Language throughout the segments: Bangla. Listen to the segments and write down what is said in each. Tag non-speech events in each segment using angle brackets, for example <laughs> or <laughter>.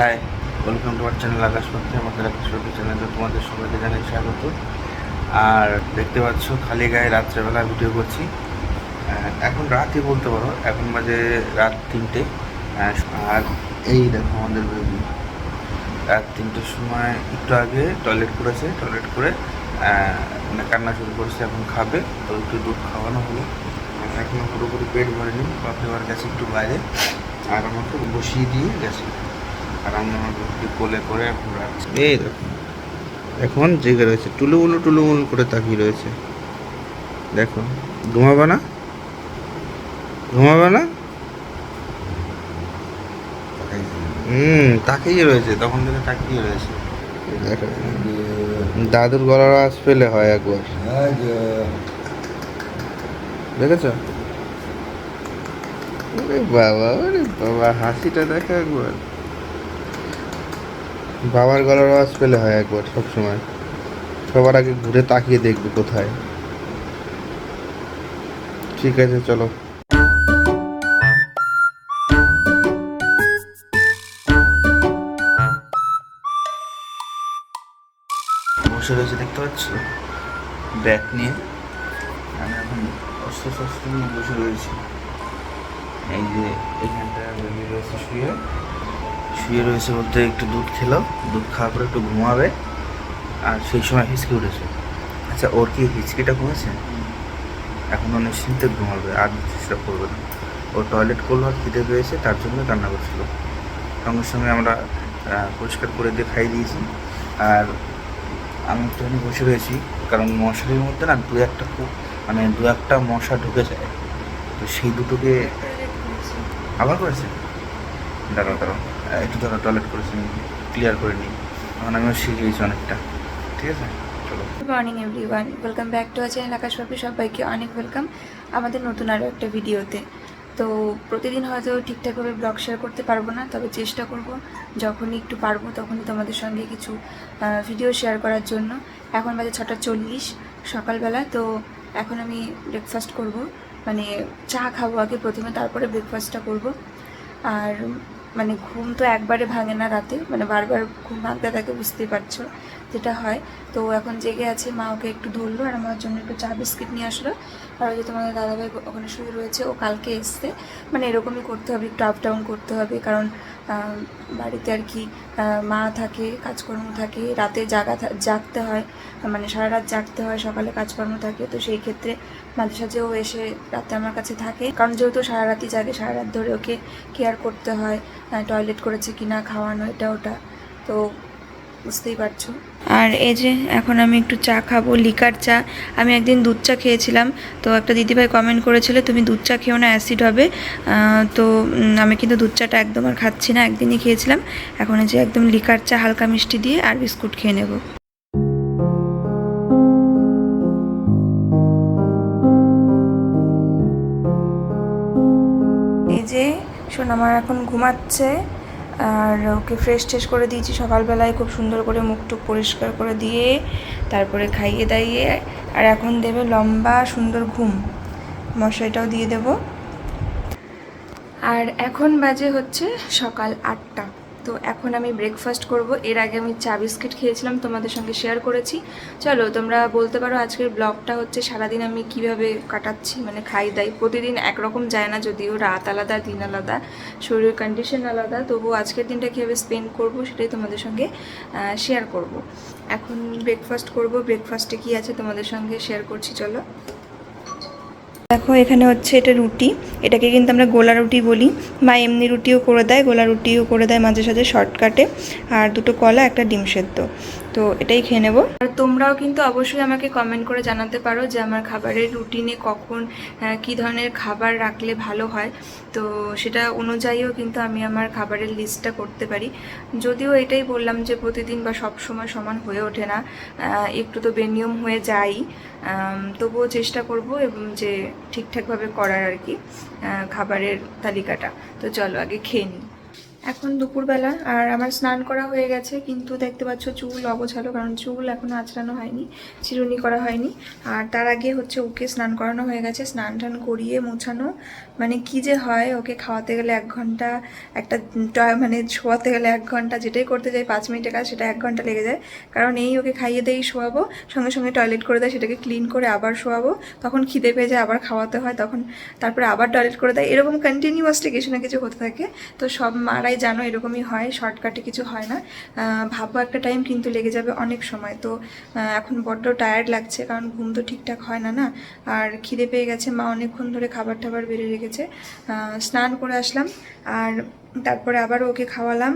হাই ওয়েলকাম টু আমার চ্যানেল আকাশ পাখি আমাদের আকাশ পাখি চ্যানেলে তোমাদের সবাইকে জানাই স্বাগত। আর দেখতে পাচ্ছ, খালি গায়ে রাত্রেবেলা ভিডিও করছি। এখন রাতই বলতে পারো, এখন বাজে রাত তিনটে। আর এই দেখো আমাদের বেবি রাত তিনটের সময় একটু আগে টয়লেট করেছে টয়লেট করে মানে কান্না শুরু করেছে, এখন খাবে। তো একটু দুধ খাওয়ানো হলো। এখনও পুরোপুরি পেট ভরেনি, বাপরে বার গেছে একটু বাইরে। আর আমাকে বসিয়ে দিয়ে গেছে। আর আমি একটু কোলে করে এখন রাখছি। এই দেখো এখন জেগে রয়েছে টুলুমুলু টুলুমুলু করে তাকিয়ে রয়েছে। দেখো ঘুমাবে না? ঘুমাবে না? হুম তাকিয়ে রয়েছে তখন থেকে তাকিয়ে রয়েছে। দাদুর গলার আওয়াজ পেলে হয় একবার। দেখেছ? ওরে বাবা ওরে বাবা হাসিটা দেখো একবার। বাবার গলার আওয়াজ পেলে হয় একবার সব সময় সবার আগে ঘুরে তাকিয়ে দেখবে কোথায়। ঠিক আছে, চলো। বসে রয়েছে, দেখতে পাচ্ছ? ব্যাগ নিয়ে। আমি এখন অস্ত্র শস্ত্র নিয়ে বসে রয়েছি। এই যে এখানটা রয়েছে, শুয়ে। শুয়ে রয়েছে বলতে একটু দুধ খেলো দুধ খাওয়ার পরে একটু ঘুমাবে আর সেই সময় হিচকি উঠেছে। আচ্ছা ওর কি হিচকিটা কমেছে এখন ও নিশ্চিন্তে ঘুমাবে আর চেষ্টা করবে না। ও টয়লেট করল আর খিদে পেয়েছে তার জন্য রান্না করছিল। সঙ্গে সঙ্গে আমরা পরিষ্কার করে দিয়ে খাইয়ে দিয়েছি। আর আমি একটুখানি বসে রয়েছি কারণ মশারির মধ্যে না দু একটা খুব মানে দু একটা মশা ঢুকে যায়। তো সেই দুটোকে আবার করেছে? দাঁড়াও দাঁড়াও। একটু ধরো টয়লেট করেছি ক্লিয়ার করে নিই। এখন আমিও শিখে গেছি অনেকটা। ঠিক আছে? Good morning everyone welcome back to our channel Akash পাপি সবাইকে অনেক ওয়েলকাম আমাদের নতুন আরও একটা ভিডিওতে তো প্রতিদিন হয়তো ঠিকঠাকভাবে ব্লগ শেয়ার করতে পারব না, তবে চেষ্টা করব যখনই একটু পারব তখনই তোমাদের সঙ্গে কিছু ভিডিও শেয়ার করার জন্য। এখন বাজে ছটা চল্লিশ সকালবেলা, তো এখন আমি ব্রেকফাস্ট করব। মানে চা খাব আগে প্রথমে, তারপরে ব্রেকফাস্টটা করব। আর মানে ঘুম তো একবারে ভাঙে না রাতে মানে বারবার ঘুম ভাঙতে থাকে, বুঝতেই পারছ যেটা হয়। তো এখন জেগে আছে, মা ওকে একটু ধরলো আর আমার জন্য একটু চা বিস্কিট নিয়ে আসলো। আর ওই যে তোমাদের দাদাভাই ওখানে শুয়ে রয়েছে, ও কালকে এসছে। মানে এরকমই করতে হবে, একটু আপ ডাউন করতে হবে। কারণ বাড়িতে আর কি মা থাকে, কাজকর্ম থাকে, রাতে জাগা জাগতে হয় মানে সারা রাত জাগতে হয়, সকালে কাজকর্ম থাকে, তো সেই ক্ষেত্রে মাঝে সাঝে ও এসে রাতে আমার কাছে থাকে। কারণ যেহেতু সারা রাতই জাগে, সারা রাত ধরে ওকে কেয়ার করতে হয় টয়লেট করেছে কিনা, খাওয়ানো, এটা ওটা, তো বুঝতেই পারছ। আর এই যে, এখন আমি একটু চা খাব, লিকার চা। আমি একদিন দুধ চা খেয়েছিলাম, তো একটা দিদিভাই কমেন্ট করেছিল, তুমি দুধ চা খেও না অ্যাসিড হবে। তো আমি কিন্তু দুধ চাটা একদম আর খাচ্ছি না, একদিনই খেয়েছিলাম। এখন এই যে একদম লিকার চা, হালকা মিষ্টি দিয়ে আর বিস্কুট খেয়ে নেব। এই যে শোন আমার এখন ঘুমাচ্ছে। আর ওকে ফ্রেশ ট্রেশ করে দিয়েছি সকালবেলায়, খুব সুন্দর করে মুখ টুক পরিষ্কার করে দিয়ে তারপরে খাইয়ে দাইয়ে, আর এখন দেবে লম্বা সুন্দর ঘুম। মশাইটাও দিয়ে দেব। আর এখন বাজে হচ্ছে সকাল আটটা। তো এখন আমি ব্রেকফাস্ট করব। এর আগে আমি চা বিস্কিট খেয়েছিলাম, তোমাদের সঙ্গে শেয়ার করেছি। চলো, তোমরা বলতে পারো আজকের ব্লগটা হচ্ছে সারাদিন আমি কীভাবে কাটাচ্ছি মানে খাই, দাই। প্রতিদিন একরকম যায় না, যদিও রাত আলাদা, দিন আলাদা, শরীরের কন্ডিশন আলাদা। তবুও আজকের দিনটা কীভাবে স্পেন্ড করব সেটাই তোমাদের সঙ্গে শেয়ার করব। এখন ব্রেকফাস্ট করব। ব্রেকফাস্টে কি আছে তোমাদের সঙ্গে শেয়ার করছি, চলো। দেখো, এখানে হচ্ছে এটা রুটি। এটাকে কিন্তু আমরা গোলা রুটি বলি মা এমনি রুটিও করে দেয়, গোলা রুটিও করে দেয় মাঝে সাঝে শর্টকাটে। আর দুটো কলা, একটা ডিম সেদ্ধ। তো এটাই খেয়ে নেব। আর তোমরাও কিন্তু অবশ্যই আমাকে কমেন্ট করে জানাতে পারো যে আমার খাবারের রুটিনে কখন কী ধরনের খাবার রাখলে ভালো হয়। তো সেটা অনুযায়ীও কিন্তু আমি আমার খাবারের লিস্টটা করতে পারি। যদিও এটাই বললাম যে প্রতিদিন বা সব সময় সমান হয়ে ওঠে না একটু তো বেনিয়ম হয়ে আম, তবুও চেষ্টা করব এবং যে ঠিকঠাকভাবে করার আর কি খাবারের তালিকাটা। তো চলো আগে খেয়ে নিই। এখন দুপুরবেলা আর আমার স্নান করা হয়ে গেছে, কিন্তু দেখতে পাচ্ছ চুল অগোছালো, কারণ চুল এখনও আঁচড়ানো হয়নি, চিরুনি করা হয়নি। আর তার আগে হচ্ছে ওকে স্নান করানো হয়ে গেছে, স্নান টান করিয়ে মোছানো। মানে কি যে হয়, ওকে খাওয়াতে গেলে এক ঘণ্টা, একটা টয় মানে শোয়াতে গেলে এক ঘণ্টা, যেটাই করতে যাই পাঁচ মিনিটের কাজ, সেটা এক ঘণ্টা লেগে যায়। কারণ এই ওকে খাইয়ে দেই শোয়াবো, সঙ্গে সঙ্গে টয়লেট করে দেয়, সেটাকে ক্লিন করে আবার শোয়াবো। তখন খিদে পেয়ে যায়, আবার খাওয়াতে হয়, তখন তারপরে আবার টয়লেট করে দেয়। এরকম কন্টিনিউয়াসলি কিছু না কিছু হতে থাকে। তো সব মারাই জানো এরকমই হয় শর্টকাটে কিছু হয় না। ভাববো একটা টাইম কিন্তু লেগে যাবে অনেক সময়। তো এখন বড্ড টায়ার্ড লাগছে কারণ ঘুম তো ঠিকঠাক হয় না না। আর খিদে পেয়ে গেছে, মা অনেকক্ষণ ধরে খাবার টাবার বেড়ে রেখেছে। স্নান করে আসলাম। আর তারপরে আবার ওকে খাওয়ালাম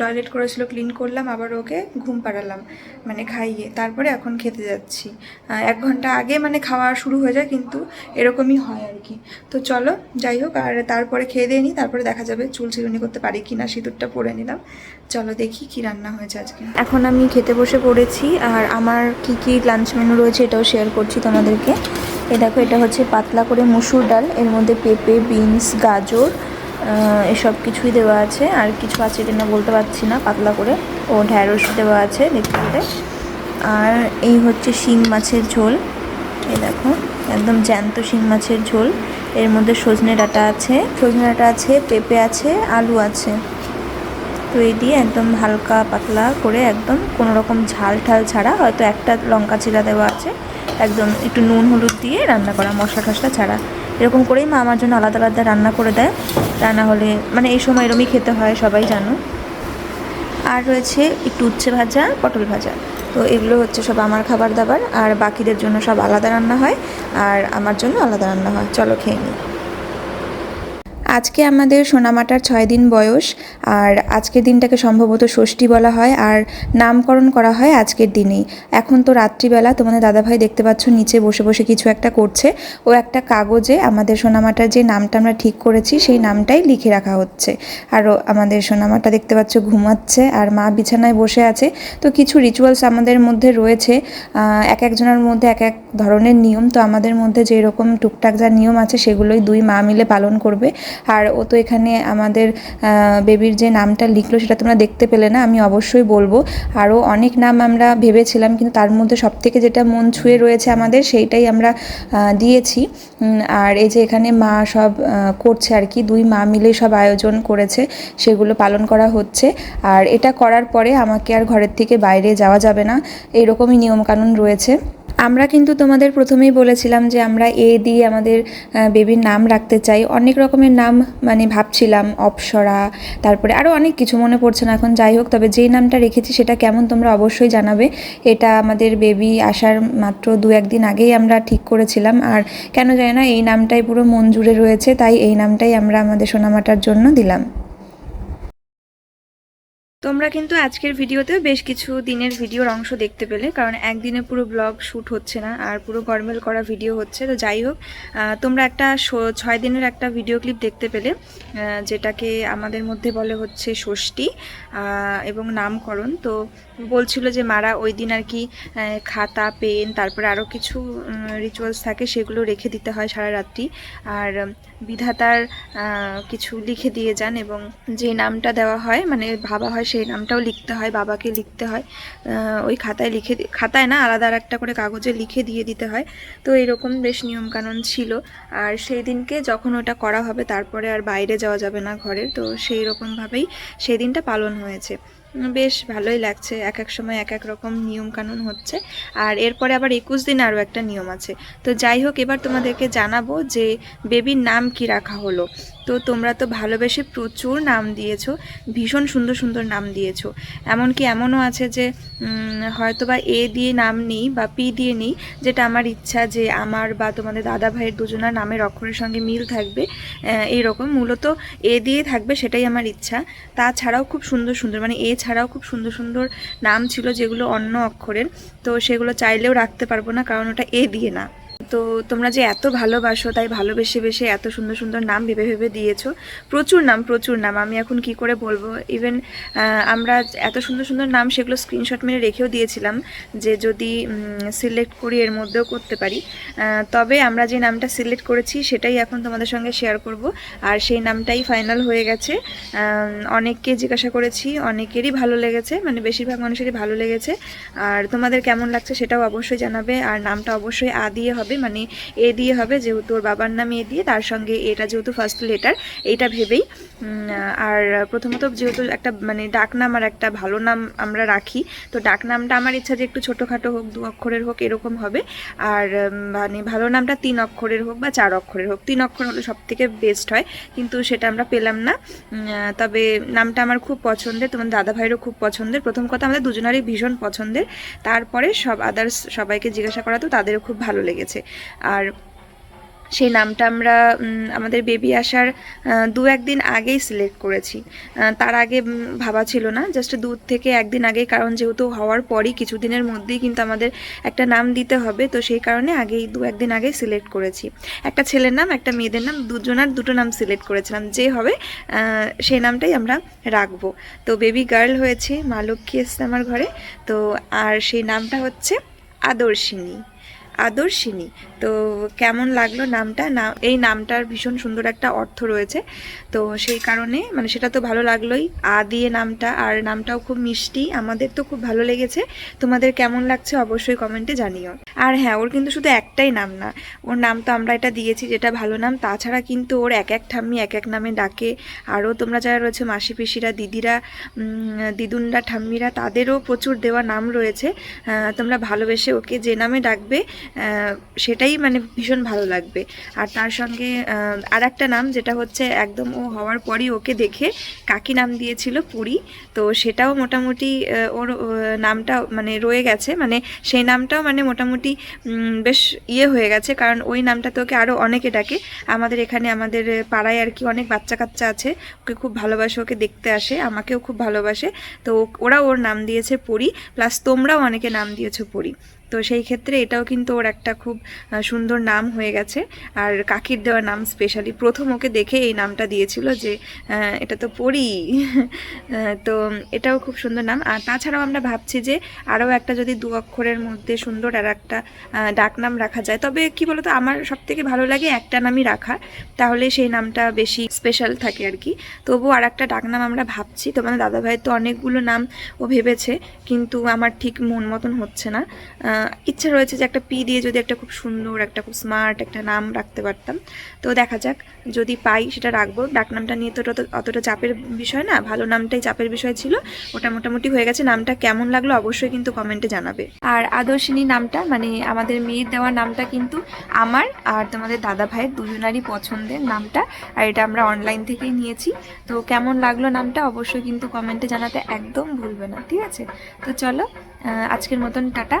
টয়লেট করেছিল ক্লিন করলাম, আবার ওকে ঘুম পাড়ালাম মানে খাইয়ে, তারপরে এখন খেতে যাচ্ছি। এক ঘণ্টা আগে মানে খাওয়া শুরু হয়ে যায়, কিন্তু এরকমই হয় আর কি। তো চলো, যাই হোক, আর তারপরে খেয়ে দিয়ে নিই তারপরে দেখা যাবে চুল চিরুনি করতে পারি কি না সিঁদুরটা পরে নিলাম। চলো দেখি কি রান্না হয়েছে আজকে। এখন আমি খেতে বসে পড়েছি, আর আমার কি কি লাঞ্চ মেনু রয়েছে এটাও শেয়ার করছি তোমাদেরকে। এ দেখো, এটা হচ্ছে পাতলা করে মুসুর ডাল, এর মধ্যে পেঁপে বিনস গাজর এসব কিছুই দেওয়া আছে। আর কিছু আছে কিনা বলতে পারছি না, পাতলা করে। ও ঢ্যাঁড়স দেওয়া আছে দেখতে আর এই হচ্ছে শিং মাছের ঝোল। এই দেখো, একদম জ্যান্ত শিং মাছের ঝোল। এর মধ্যে সজনে ডাঁটা আছে। সজনে ডাঁটা আছে, পেঁপে আছে, আলু আছে। তো এই দিয়ে একদম হালকা পাতলা করে একদম কোনো রকম ঝাল ঠাল ছাড়া হয়তো একটা লঙ্কা চিরা দেওয়া আছে। একদম একটু নুন হলুদ দিয়ে রান্না করা মশলা টশলা ছাড়া। এরকম করেই মা আমার জন্য আলাদা আলাদা রান্না করে দেয়। রান্না হলে মানে এই সময় এরমই খেতে হয়, সবাই জানো। আর রয়েছে একটু উচ্ছে ভাজা, পটল ভাজা। তো এগুলো হচ্ছে সব আমার খাবার দাবার, আর বাকিদের জন্য সব আলাদা রান্না হয়, আর আমার জন্য আলাদা রান্না হয়। চলো খেয়ে নিই। আজকে আমাদের সোনামাটার ছয় দিন বয়স, আর আজকের দিনটাকে সম্ভবত ষষ্ঠী বলা হয়, আর নামকরণ করা হয় আজকের দিনেই। এখন তো রাত্রিবেলা তোমাদের দাদাভাই দেখতে পাচ্ছ নিচে বসে বসে কিছু একটা করছে। ও একটা কাগজে আমাদের সোনামাটার যে নামটা আমরা ঠিক করেছি, সেই নামটাই লিখে রাখা হচ্ছে। আরও আমাদের সোনামাটা দেখতে পাচ্ছ ঘুমাচ্ছে, আর মা বিছানায় বসে আছে। তো কিছু রিচুয়ালস আমাদের মধ্যে রয়েছে। এক একজনের মধ্যে এক এক ধরনের নিয়ম। তো আমাদের মধ্যে যে এরকম টুকটাক যা নিয়ম আছে, সেগুলোই দুই মা মিলে পালন করবে। আর ও তো এখানে আমাদের বেবির যে নামটা লিখলো সেটা তোমরা দেখতে পেলে না, আমি অবশ্যই বলব। আরও অনেক নাম আমরা ভেবেছিলাম, কিন্তু তার মধ্যে সবথেকে যেটা মন ছুঁয়ে রয়েছে আমাদের সেইটাই আমরা দিয়েছি। আর এই যে এখানে মা সব করছে আর কি, দুই মা মিলে সব আয়োজন করেছে, সেগুলো পালন করা হচ্ছে। আর এটা করার পরে আমাকে আর ঘরের থেকে বাইরে যাওয়া যাবে না, এরকমই নিয়মকানুন রয়েছে। আমরা কিন্তু তোমাদের প্রথমেই বলেছিলাম যে আমরা এ দিয়ে আমাদের বেবির নাম রাখতে চাই। অনেক রকমের নাম মানে ভাবছিলাম, অপসরা, তারপরে আরও অনেক কিছু মনে পড়ছে না এখন। যাই হোক, তবে যেই নামটা রেখেছি সেটা কেমন তোমরা অবশ্যই জানাবে। এটা আমাদের বেবি আসার মাত্র দু একদিন আগেই আমরা ঠিক করেছিলাম। আর কেন জানি না, এই নামটাই পুরো মন জুড়ে রয়েছে, তাই এই নামটাই আমরা আমাদের সোনামাটার জন্য দিলাম। তোমরা কিন্তু আজকের ভিডিওতে বেশ কিছু দিনের ভিডিওর অংশ দেখতে পেলে, কারণ একদিনে পুরো ব্লগ শ্যুট হচ্ছে না আর পুরো গরমেল করা ভিডিও হচ্ছে। তো যাই হোক তোমরা একটা ছয় দিনের একটা ভিডিও ক্লিপ দেখতে পেলে যেটাকে আমাদের মধ্যে বলে হচ্ছে ষষ্ঠী এবং নামকরণ। তো বলছিল যে, মারা, ওই দিন আর কি খাতা, পেন, তারপরে আরও কিছু রিচুয়ালস থাকে, সেগুলো রেখে দিতে হয় সারা রাত্রি। আর বিধাতার কিছু লিখে দিয়ে যান এবং যে নামটা দেওয়া হয় মানে ভাবা হয় সেই নামটাও লিখতে হয়, বাবাকে লিখতে হয়। ওই খাতায় লিখে খাতায় না, আলাদা আর একটা করে কাগজে লিখে দিয়ে দিতে হয়। তো এরকম বেশ নিয়মকানুন ছিল। আর সেই দিনকে যখন ওটা করা হবে, তারপরে আর বাইরে যাওয়া যাবে না ঘরের তো সেই রকমভাবেই সেই দিনটা পালন হয়েছে। বেশ ভালোই লাগছে। এক এক সময় এক এক রকম নিয়ম কানুন হচ্ছে। আর এরপরে আবার একুশ দিন আরও একটা নিয়ম আছে। তো যাই হোক, এবার তোমাদেরকে জানাব যে বেবির নাম কি রাখা হলো। তো তোমরা তো ভালোবেসে প্রচুর নাম দিয়েছ, ভীষণ সুন্দর সুন্দর নাম দিয়েছ। এমনকি এমনও আছে যে হয়তো বা এ দিয়ে নাম নেই বা পি দিয়ে নেই, যেটা আমার ইচ্ছা যে আমার বা তোমাদের দাদা ভাইয়ের দুজনের নামের অক্ষরের সঙ্গে মিল থাকবে এইরকম। মূলত এ দিয়ে থাকবে সেটাই আমার ইচ্ছা। তাছাড়াও খুব সুন্দর সুন্দর মানে এ ছাড়াও খুব সুন্দর সুন্দর নাম ছিল যেগুলো অন্য অক্ষরের, তো সেগুলো চাইলেও রাখতে পারব না, কারণ ওটা এ দিয়ে না। তো তোমরা যে এত ভালোবাসো, তাই ভালোবেসে বেসে এত সুন্দর সুন্দর নাম ভেবে ভেবে দিয়েছ। প্রচুর নাম প্রচুর নাম। আমি এখন কি করে বলব? ইভেন আমরা এত সুন্দর সুন্দর নাম সেগুলো স্ক্রিনশট মেরে রেখেও দিয়েছিলাম যে যদি সিলেক্ট করি, এর মধ্যেও করতে পারি। তবে আমরা যে নামটা সিলেক্ট করেছি, সেটাই এখন তোমাদের সঙ্গে শেয়ার করব। আর সেই নামটাই ফাইনাল হয়ে গেছে। অনেককে জিজ্ঞাসা করেছি, অনেকেরই ভালো লেগেছে মানে বেশিরভাগ মানুষেরই ভালো লেগেছে। আর তোমাদের কেমন লাগছে সেটাও অবশ্যই জানাবে। আর নামটা অবশ্যই আ দিয়ে হবে। মানে এ দিয়ে হবে যেহেতু ওর বাবার নাম এ দিয়ে, তার সঙ্গে এটা যেহেতু ফার্স্ট লেটার এইটা ভেবেই আর প্রথমত যেহেতু একটা মানে ডাক নাম আর একটা ভালো নাম আমরা রাখি, তো ডাক নামটা আমার ইচ্ছা যে একটু ছোটোখাটো হোক, দু অক্ষরের হোক, এরকম হবে। আর মানে ভালো নামটা তিন অক্ষরের হোক বা চার অক্ষরের হোক, তিন অক্ষর হলে সব থেকে বেস্ট হয়, কিন্তু সেটা আমরা পেলাম না। তবে নামটা আমার খুব পছন্দের, তোমার দাদা ভাইয়েরও খুব পছন্দের। প্রথম কথা আমাদের দুজনেরই ভীষণ পছন্দের। তারপরে সব আদার্স সবাইকে জিজ্ঞাসা করা তো তাদেরও খুব ভালো লেগেছে। আর সেই নামটা আমরা আমাদের বেবি আসার দু একদিন আগেই সিলেক্ট করেছি। তার আগে ভাবা ছিল না, জাস্ট দূর থেকে একদিন আগে কারণ যেহেতু হওয়ার পরই কিছুদিনের মধ্যেই কিন্তু আমাদের একটা নাম দিতে হবে, তো সেই কারণে আগেই, দু একদিন আগেই সিলেক্ট করেছি। একটা ছেলের নাম, একটা মেয়েদের নাম, দুজনার দুটো নাম সিলেক্ট করেছিলাম, যে হবে সেই নামটাই আমরা রাখব। তো বেবি গার্ল হয়েছে, মা লক্ষ্মী এসছে আমার ঘরে, তো আর সেই নামটা হচ্ছে আদর্শিনী। আদর্শিনী। তো কেমন লাগল নামটা? না, এই নামটার ভীষণ সুন্দর একটা অর্থ রয়েছে। তো সেই কারণে মানে সেটা তো ভালো লাগলোই। আ দিয়ে নামটা, আর নামটাও খুব মিষ্টি। আমাদের তো খুব ভালো লেগেছে। তোমাদের কেমন লাগছে অবশ্যই কমেন্টে জানিও। আর হ্যাঁ ওর কিন্তু শুধু একটাই নাম না, ওর নাম তো আমরা এটা দিয়েছি যেটা ভালো নাম। তাছাড়া কিন্তু ওর এক এক ঠাম্মি এক এক নামে ডাকে। আরও তোমরা যারা রয়েছে, মাসি, পিসিরা, দিদিরা দিদুনরা, ঠাম্মিরা, তাদেরও প্রচুর দেওয়া নাম রয়েছে। তোমরা ভালোবেসে ওকে যে নামে ডাকবে সেটাই মানে ভীষণ ভালো লাগবে। আর তার সঙ্গে আর একটা নাম যেটা হচ্ছে একদম ও হওয়ার পরই ওকে দেখে কাকি নাম দিয়েছিল পুরী। তো সেটাও মোটামুটি ওর নামটা মানে রয়ে গেছে। মানে সেই নামটাও মানে মোটামুটি বেশ ইয়ে হয়ে গেছে। কারণ ওই নামটা তো ওকে আরও অনেকে ডাকে। আমাদের এখানে, আমাদের পাড়ায় আর কি অনেক বাচ্চা কাচ্চা আছে। ওকে খুব ভালোবাসে, ওকে দেখতে আসে, আমাকেও খুব ভালোবাসে। তো ওরা ওর নাম দিয়েছে পরি। প্লাস তোমরাও অনেকে নাম দিয়েছ পরি। তো সেই ক্ষেত্রে এটাও কিন্তু ওর একটা খুব সুন্দর নাম হয়ে গেছে। আর কাকির দেওয়া নাম স্পেশালি প্রথম ওকে দেখে এই নামটা দিয়েছিল যে এটা তো পড়ি <laughs> তো এটাও খুব সুন্দর নাম। আর তাছাড়াও আমরা ভাবছি যে আরও একটা যদি দু অক্ষরের মধ্যে সুন্দর আর একটা ডাকনাম রাখা যায়। তবে কি বলতো, আমার সব থেকে ভালো লাগে একটা নামই রাখা। তাহলে সেই নামটা বেশি স্পেশাল থাকে আর কি। তবুও আর একটা ডাকনাম আমরা ভাবছি। তোমাদের দাদা ভাইয়ের তো অনেকগুলো নাম ও ভেবেছে, কিন্তু আমার ঠিক মন মতন হচ্ছে না। ইচ্ছা রয়েছে যে একটা পি দিয়ে যদি একটা খুব সুন্দর, একটা খুব স্মার্ট একটা নাম রাখতে পারতাম। তো দেখা যাক, যদি পাই সেটা রাখব। ডাকনামটা নিয়ে তো অত- অতটা চাপের বিষয় না, ভালো নামটাই চাপের বিষয় ছিল। ওটা মোটামুটি হয়ে গেছে। নামটা কেমন লাগল অবশ্যই কিন্তু কমেন্টে জানাবে। আর আদর্শিনী নামটা মানে আমাদের মেয়ের দেওয়া নামটা কিন্তু আমার আর তোমাদের দাদা ভাইয়ের দুজনারই পছন্দের নামটা। আর এটা আমরা অনলাইন থেকেই নিয়েছি। তো কেমন লাগল নামটা অবশ্যই কিন্তু কমেন্টে জানাতে একদম ভুলবে না। ঠিক আছে? তো চলো আজকের মতন টাটা।